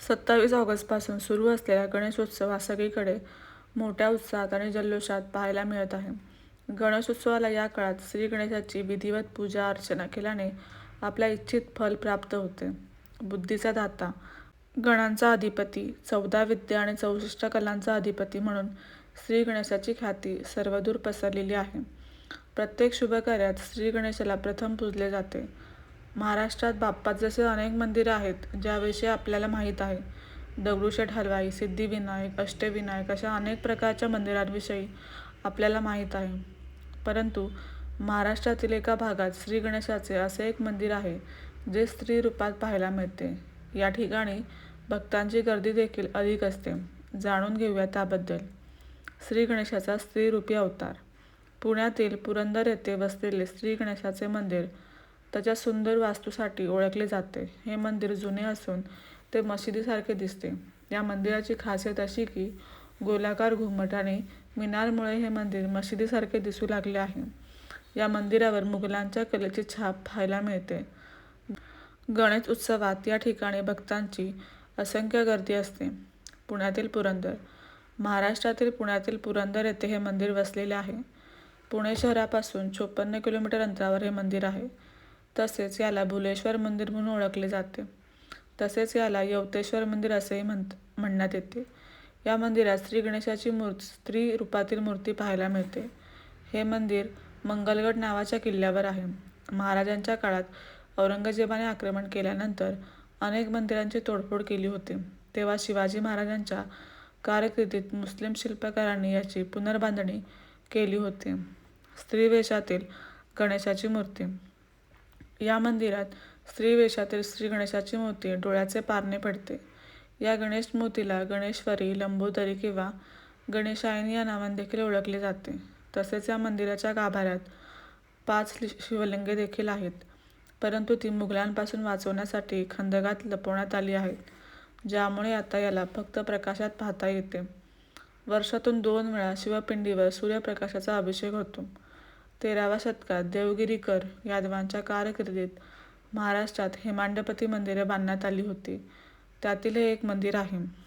सत्तावीस ऑगस्टपासून सुरू असलेला गणेशोत्सव हा सगळीकडे मोठ्या उत्साहात आणि जल्लोषात पाहायला मिळत आहे. गणेशोत्सवाला या काळात श्री गणेशाची विधिवत पूजा अर्चना केल्याने आपल्या इच्छित फल प्राप्त होते. बुद्धीचा दाता, गणांचा अधिपती, चौदा विद्या आणि चौसष्ट कलांचा अधिपती म्हणून श्री गणेशाची ख्याती सर्वदूर पसरलेली आहे. प्रत्येक शुभकार्यात श्री गणेशाला प्रथम पूजले जाते. महाराष्ट्रात बाप्पाचे जसे अनेक मंदिरं आहेत ज्याविषयी आपल्याला माहीत आहे. दगडूशेठ हलवाई, सिद्धिविनायक, अष्टविनायक अशा अनेक प्रकारच्या मंदिरांविषयी आपल्याला माहीत आहे. परंतु महाराष्ट्रातील एका भागात श्री गणेशाचे असे एक मंदिर आहे जे स्त्री रूपात पाहायला मिळते. या ठिकाणी भक्तांची गर्दी देखील अधिक असते. जाणून घेऊया त्याबद्दल. श्री गणेशाचा स्त्रीरूपी अवतार. पुण्यातील पुरंदर येथे वसलेले श्री गणेशाचे मंदिर त्याच्या सुंदर वास्तूसाठी ओळखले जाते. हे मंदिर जुने असून ते मशिदीसारखे दिसते. या मंदिराची खासियत अशी की गोलाकार घुमट आणि मिनारमुळे हे मंदिर मशिदीसारखे दिसू लागले आहे. या मंदिरावर मुघलांच्या कलेची छाप पाहायला मिळते. गणेश उत्सवात या ठिकाणी भक्तांची असंख्य गर्दी असते. पुण्यातील पुरंदर. महाराष्ट्रातील पुण्यातील पुरंदर येथे हे मंदिर वसलेले आहे. पुणे शहरापासून चोपन्न किलोमीटर अंतरावर हे मंदिर आहे. तसेच याला भुलेश्वर मंदिर म्हणून ओळखले जाते. तसेच याला यवतेश्वर मंदिर असेही म्हणण्यात येते. या मंदिरात श्री गणेशाची स्त्री रूपातील मूर्ती पाहायला मिळते. हे मंदिर मंगलगड नावाच्या किल्ल्यावर आहे. महाराजांच्या काळात औरंगजेबाने आक्रमण केल्यानंतर अनेक मंदिरांची तोडफोड केली होती तेव्हा शिवाजी महाराजांच्या कारकिर्दीत मुस्लिम शिल्पकारांनी याची पुनर्बांधणी केली होती. स्त्रीवेषातील गणेशाची मूर्ती. या मंदिरात स्त्री वेशातील श्री गणेशाची मूर्ती डोळ्याचे पारणे पडते. या गणेश मूर्तीला गणेश्वरी, लंबोदरी किंवा गणेशायनी या नावाने देखील ओळखले जाते. तसेच या मंदिराच्या गाभाऱ्यात पाच शिवलिंगे देखील आहेत. परंतु ती मुघलांपासून वाचवण्यासाठी खंदकात लपवण्यात आली आहेत, ज्यामुळे आता याला फक्त प्रकाशात पाहता येते. वर्षातून दोन वेळा शिवपिंडीवर सूर्यप्रकाशाचा अभिषेक होतो. तेराव्या शतकात देवगिरीकर यादवांच्या कारकिर्दीत महाराष्ट्रात हेमाडपंती मंदिरे बांधण्यात आली होती. त्यातील हे एक मंदिर आहे.